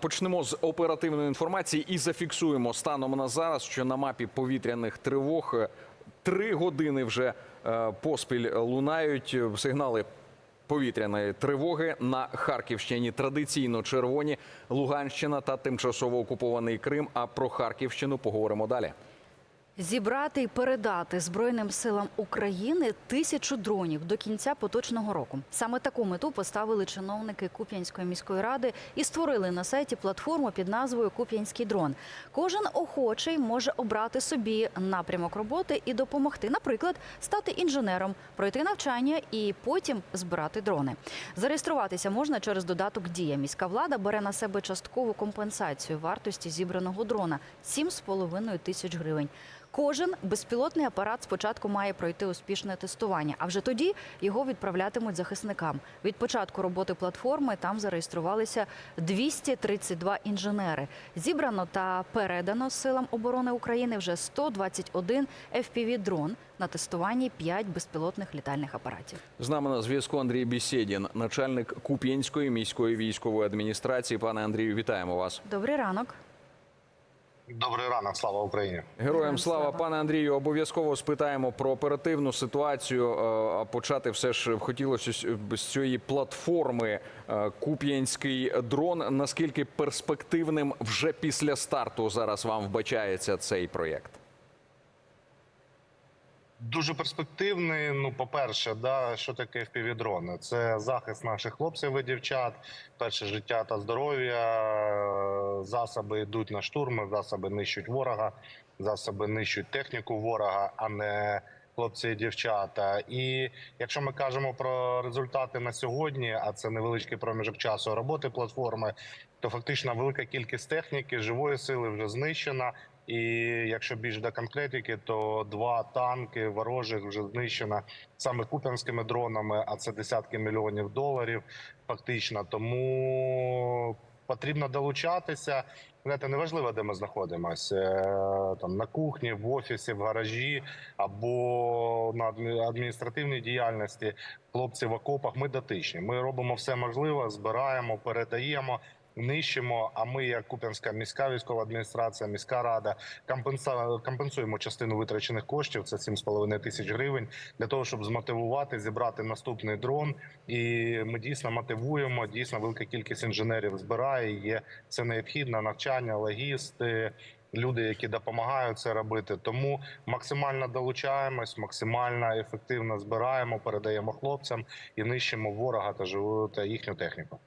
Почнемо з оперативної інформації і зафіксуємо станом на зараз, що на мапі повітряних тривог е, три години вже е, поспіль лунають е, сигнали повітряної тривоги на Харківщині. Традиційно червоні Луганщина та тимчасово окупований Крим. А про Харківщину поговоримо далі. Зібрати і передати Збройним силам України тисячу дронів до кінця поточного року. Саме таку мету поставили чиновники Куп'янської міської ради і створили на сайті платформу під назвою Куп'янський дрон. Кожен охочий може обрати собі напрямок роботи і допомогти, наприклад, стати інженером, пройти навчання і потім збирати дрони. Зареєструватися можна через додаток Дія. Міська влада бере на себе часткову компенсацію вартості зібраного дрона 7,5 тисяч гривень. Кожен безпілотний апарат спочатку має пройти успішне тестування, а вже тоді його відправлятимуть захисникам. Від початку роботи платформи там зареєструвалися 232 інженери. Зібрано та передано силам оборони України вже 121 FPV-дрон на тестуванні 5 безпілотних літальних апаратів. З нами на зв'язку Андрій Бісєдін, начальник Куп'янської міської військової адміністрації. Пане Андрію, вітаємо вас. Добрий ранок. Добрий ранок, слава Україні. Героям слава, пане Андрію. Обов'язково спитаємо про оперативну ситуацію. Е, А почати все ж хотілося з- з цієї платформи е, Куп'янський дрон. Наскільки перспективним вже після старту зараз вам вбачається цей проєкт? Дуже перспективний. Ну, по-перше, да, що таке FPV-дрони? Це захист наших хлопців і дівчат, перше життя та здоров'я. Засоби йдуть на штурми, засоби нищуть ворога, засоби нищуть техніку ворога, а не хлопці і дівчата. І якщо ми кажемо про результати на сьогодні, а це невеличкий проміжок часу роботи платформи, то фактично велика кількість техніки живої сили вже знищена. І якщо більш до конкретики, то два танки ворожих вже знищено саме куп'янськими дронами, а це десятки мільйонів доларів. Фактично, тому потрібно долучатися. Знаєте, неважливо, де ми знаходимося е, там на кухні, в офісі, в гаражі або на адміністративній діяльності. Хлопці в окопах. Ми дотичні. Ми робимо все можливе, збираємо, передаємо. Нищимо, а ми, як Куп'янська міська військова адміністрація, міська рада, компенсуємо частину витрачених коштів. Це 7,5 тисяч гривень для того, щоб змотивувати, зібрати наступний дрон. І ми дійсно мотивуємо. Дійсно, велика кількість інженерів збирає. Є це необхідне навчання, логісти. Люди, які допомагають це робити, тому максимально долучаємось, максимально ефективно збираємо, передаємо хлопцям і нищимо ворога та живу та їхню техніку.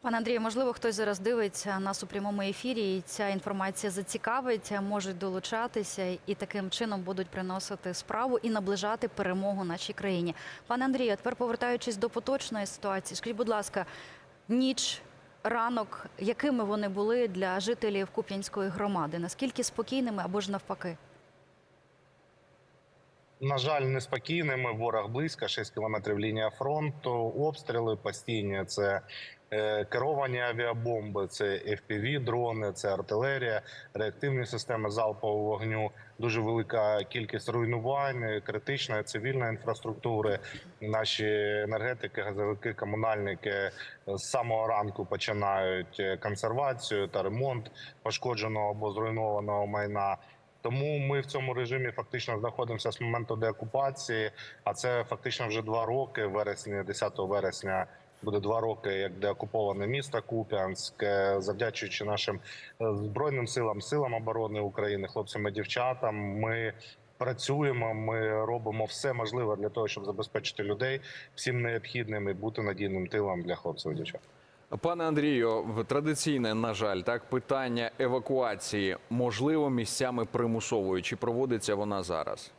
Пане Андрію, можливо, хтось зараз дивиться нас у прямому ефірі, і ця інформація зацікавить, можуть долучатися і таким чином будуть приносити справу і наближати перемогу нашій країні. Пане Андрію, тепер повертаючись до поточної ситуації, скажіть, будь ласка, ніч, ранок, якими вони були для жителів Куп'янської громади? Наскільки спокійними або ж навпаки? На жаль, неспокійними. Ворог близько, 6 кілометрів лінія фронту, обстріли постійні. Це е, керовані авіабомби, це fpv дрони, це артилерія, реактивні системи залпового вогню. Дуже велика кількість руйнувань, критичної цивільної інфраструктури. Наші енергетики, газовики, комунальники з самого ранку починають е, консервацію та ремонт пошкодженого або зруйнованого майна. Тому ми в цьому режимі фактично знаходимося з моменту деокупації, а це фактично вже два роки. Вересня, 10 вересня. Буде два роки, як деокуповане місто Куп'янськ, Е, завдячуючи нашим е, збройним силам, силам оборони України, хлопцям і дівчатам. Ми працюємо. Ми робимо все можливе для того, щоб забезпечити людей всім необхідним і бути надійним тилом для хлопців і дівчат. Пане Андрію, традиційне, на жаль, так питання евакуації можливо місцями примусовою. Чи проводиться вона зараз?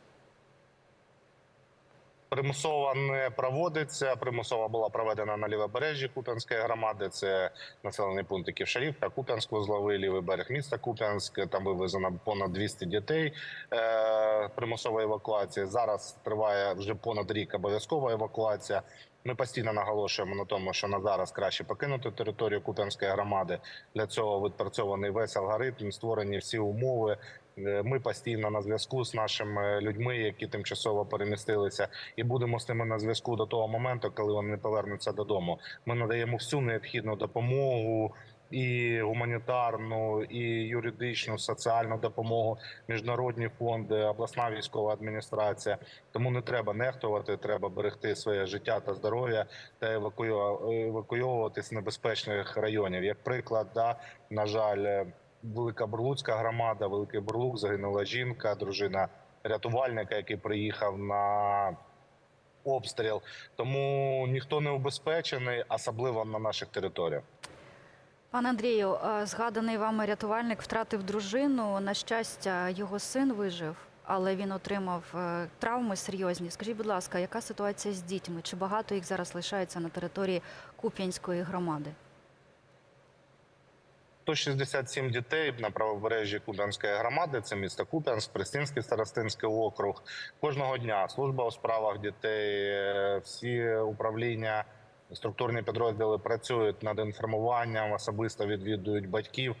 Примусова не проводиться. Примусова була проведена на лівобережжі Куп'янської громади. Це населений пункт Ківшарівка, Куп'янськ вузловий, лівий берег міста Куп'янськ. Там вивезено понад 200 дітей. Е, примусова евакуація. Зараз триває вже понад рік обов'язкова евакуація. Ми постійно наголошуємо на тому, що на зараз краще покинути територію Куп'янської громади. Для цього відпрацьований весь алгоритм, створені всі умови. Е, Ми постійно на зв'язку з нашими людьми, які тимчасово перемістилися, і будемо з ними на зв'язку до того моменту, коли вони повернуться додому. Ми надаємо всю необхідну допомогу. І гуманітарну, і юридичну, соціальну допомогу, міжнародні фонди, обласна військова адміністрація. Тому не треба нехтувати, треба берегти своє життя та здоров'я та евакуйо- з небезпечних районів. Як приклад, да, на жаль, е, Велика Бурлуцька громада, Великий Бурлук, загинула жінка, дружина рятувальника, який приїхав на обстріл. Тому ніхто не убезпечений, особливо на наших територіях. Пане Андрію, е, згаданий вами рятувальник втратив дружину. На щастя, його син вижив, але він отримав е, травми серйозні. Скажіть, будь ласка, яка ситуація з дітьми? Чи багато їх зараз лишається на території Куп'янської громади? 167 дітей на правобережжі Куп'янської громади. Це місто Куп'янськ, Пристинський старостинський округ. Кожного дня служба у справах дітей, е, всі управління, структурні підрозділи працюють над інформуванням, особисто відвідують батьків,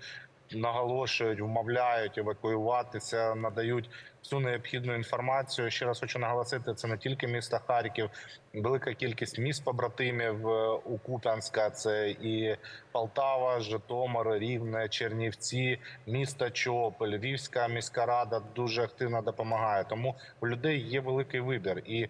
наголошують, вмовляють евакуюватися, надають всю необхідну інформацію. Ще раз хочу наголосити, це не тільки місто Харків, велика кількість міст побратимів е, у Куп'янська. Це і Полтава, Житомир, Рівне, Чернівці, місто Чоп, Львівська міська рада дуже активно допомагає. Тому у людей є великий вибір, і е,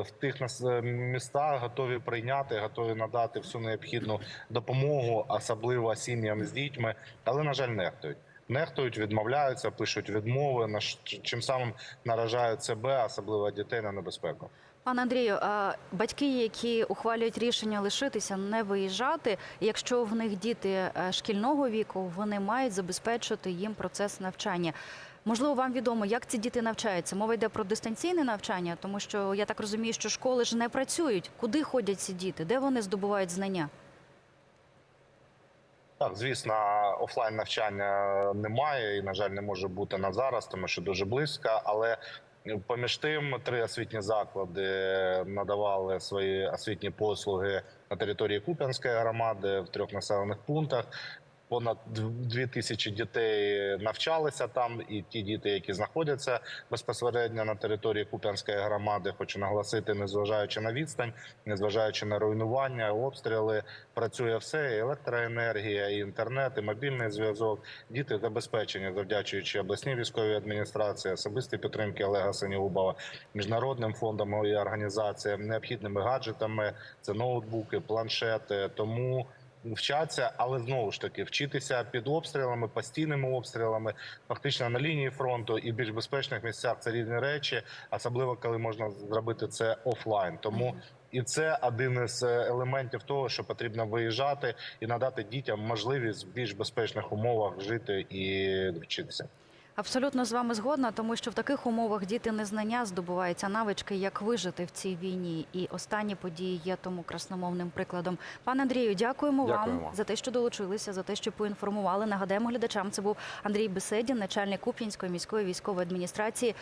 в тих е, містах готові прийняти, готові надати всю необхідну допомогу, особливо сім'ям з дітьми, але на жаль, нехтують. Нехтують, відмовляються, пишуть відмови, на чим самим наражають себе, особливо дітей на небезпеку. Пане Андрію, а батьки, які ухвалюють рішення лишитися, не виїжджати, якщо в них діти е, шкільного віку, вони мають забезпечити їм процес навчання. Можливо, вам відомо, як ці діти навчаються. Мова йде про дистанційне навчання, тому що я так розумію, що школи ж не працюють. Куди ходять ці діти? Де вони здобувають знання? Так, звісно, офлайн навчання немає і, на жаль, не може бути на зараз, тому що дуже близько. Але поміж тим, три освітні заклади надавали свої освітні послуги на території Куп'янської громади в трьох населених пунктах. Понад дві тисячі дітей навчалися там, і ті діти, які знаходяться безпосередньо на території Куп'янської громади, хочу наголосити, незважаючи на відстань, незважаючи на руйнування, обстріли, працює все: і електроенергія, і інтернет, і мобільний зв'язок. Діти забезпечені, завдячуючи обласній військовій адміністрації, особистій підтримки Олега Синігубова, міжнародним фондам і організаціям, необхідними гаджетами. Це ноутбуки, планшети. Тому вчаться, але знову ж таки вчитися під обстрілами, постійними обстрілами, фактично на лінії фронту і в більш безпечних місцях це різні речі, особливо коли можна зробити це офлайн. Тому і це один із е, елементів того, що потрібно виїжджати і надати дітям можливість в більш безпечних умовах жити і вчитися. Абсолютно з вами згодна, тому що в таких умовах діти незнання здобуваються навички, як вижити в цій війні. І останні події є тому красномовним прикладом. Пане Андрію, дякуємо, Дякуємо. вам за те, що долучилися, за те, що поінформували. Нагадаємо глядачам. Це був Андрій Беседін, начальник Куп'янської міської військової адміністрації.